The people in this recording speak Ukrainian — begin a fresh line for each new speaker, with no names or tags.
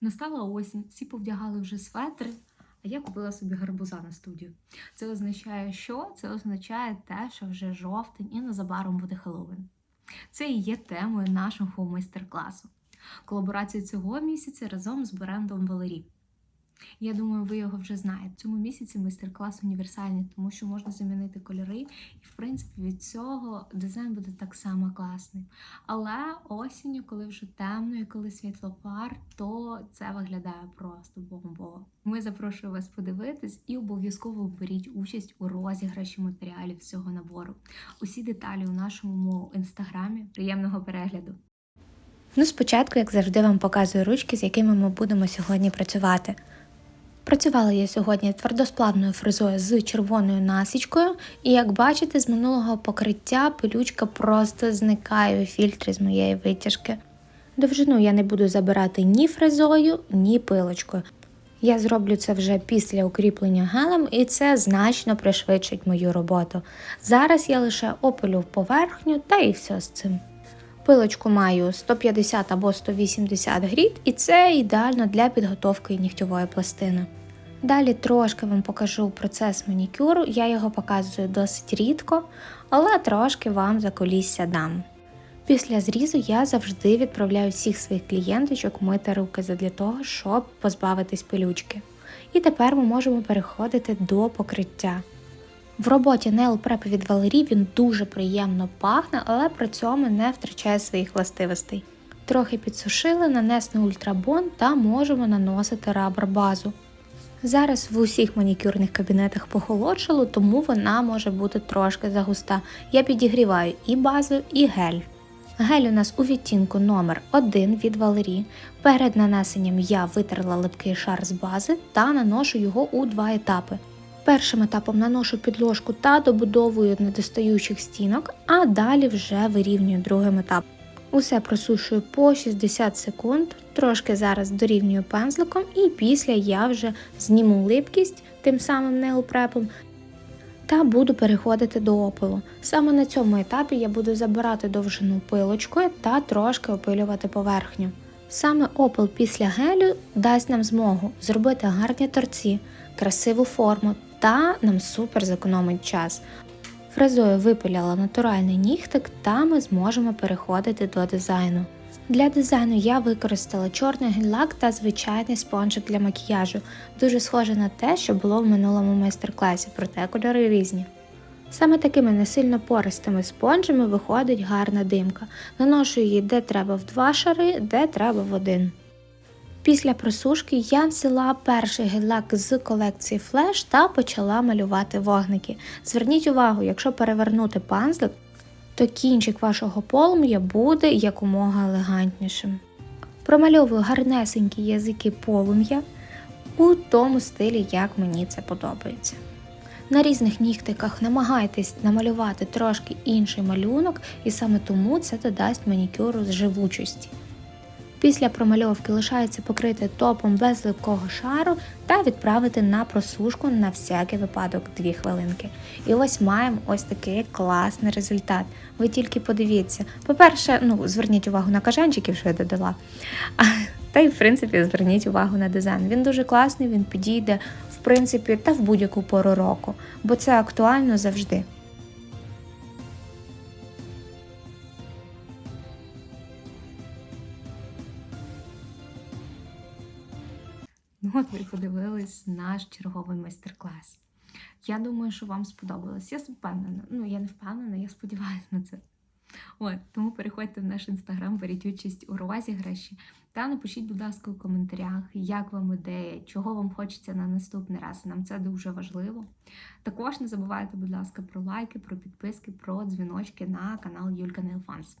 Настала осінь, всі повдягали вже светри, а я купила собі гарбуза на студію. Це означає, що? Це означає те, що вже жовтень і незабаром буде Хеллоуін. Це і є темою нашого майстер-класу. Колаборацію цього місяця разом з брендом Валері. Я думаю, ви його вже знаєте. В цьому місяці майстер-клас універсальний, тому що можна замінити кольори, і в принципі від цього дизайн буде так само класний. Але осінню, коли вже темно і коли світло пар, то це виглядає просто бомбово. Ми запрошуємо вас подивитись і обов'язково беріть участь у розіграші матеріалів цього набору. Усі деталі у нашому інстаграмі. Приємного перегляду!
Ну, спочатку, як завжди, вам показую ручки, з якими ми будемо сьогодні працювати. Працювала я сьогодні твердосплавною фрезою з червоною насічкою, і як бачите, з минулого покриття пилючка просто зникає у фільтрі з моєї витяжки. Довжину я не буду забирати ні фрезою, ні пилочкою. Я зроблю це вже після укріплення гелем, і це значно пришвидшить мою роботу. Зараз я лише опилю поверхню та і все з цим. Пилочку маю 150 або 180 гріт, і це ідеально для підготовки нігтьової пластини. Далі трошки вам покажу процес манікюру, я його показую досить рідко, але трошки вам за колісся дам. Після зрізу я завжди відправляю всіх своїх клієнточок мити руки для того, щоб позбавитись пилючки. І тепер ми можемо переходити до покриття. В роботі Nail Prep від Valerie він дуже приємно пахне, але при цьому не втрачає своїх властивостей. Трохи підсушили, нанесли ультрабон та можемо наносити рабр базу. Зараз в усіх манікюрних кабінетах похолодшало, тому вона може бути трошки загуста. Я підігріваю і базу, і гель. Гель у нас у відтінку номер 1 від Valerie. Перед нанесенням я витерла липкий шар з бази та наношу його у два етапи. Першим етапом наношу підложку та добудовую недостаючих стінок, а далі вже вирівнюю другим етапом. Усе просушую по 60 секунд, трошки зараз дорівнюю пензликом, і після я вже зніму липкість тим самим нейлпрепом та буду переходити до опилу. Саме на цьому етапі я буду забирати довжину пилочкою та трошки опилювати поверхню. Саме опил після гелю дасть нам змогу зробити гарні торці, красиву форму та нам супер зекономить час. Фрезою випиляла натуральний нігтик та ми зможемо переходити до дизайну. Для дизайну я використала чорний гель-лак та звичайний спонжик для макіяжу, дуже схоже на те, що було в минулому майстер-класі, проте кольори різні. Саме такими не сильно пористими спонжами виходить гарна димка. Наношу її де треба в два шари, де треба в один. Після просушки я взяла перший гель-лак з колекції Flash та почала малювати вогники. Зверніть увагу, якщо перевернути панзлик, то кінчик вашого полум'я буде якомога елегантнішим. Промальовую гарнесенькі язики полум'я у тому стилі, як мені це подобається. На різних нігтиках намагайтесь намалювати трошки інший малюнок, і саме тому це додасть манікюру з живучості. Після промальовки лишається покрити топом без липкого шару та відправити на просушку на всякий випадок 2 хвилинки. І ось маємо ось такий класний результат. Ви тільки подивіться. По-перше, ну, зверніть увагу на кажанчиків, що я додала. Та й в принципі зверніть увагу на дизайн. Він дуже класний, він підійде в принципі та в будь-яку пору року, бо це актуально завжди.
Ну, от ви подивились наш черговий майстер-клас. Я думаю, що вам сподобалось. Я впевнена. Ну, я не впевнена, я сподіваюся на це. От, тому переходьте в наш інстаграм, беріть участь у розіграші та напишіть, будь ласка, у коментарях, як вам ідея, чого вам хочеться на наступний раз. Нам це дуже важливо. Також не забувайте, будь ласка, про лайки, про підписки, про дзвіночки на канал Юлька Нейлфанс.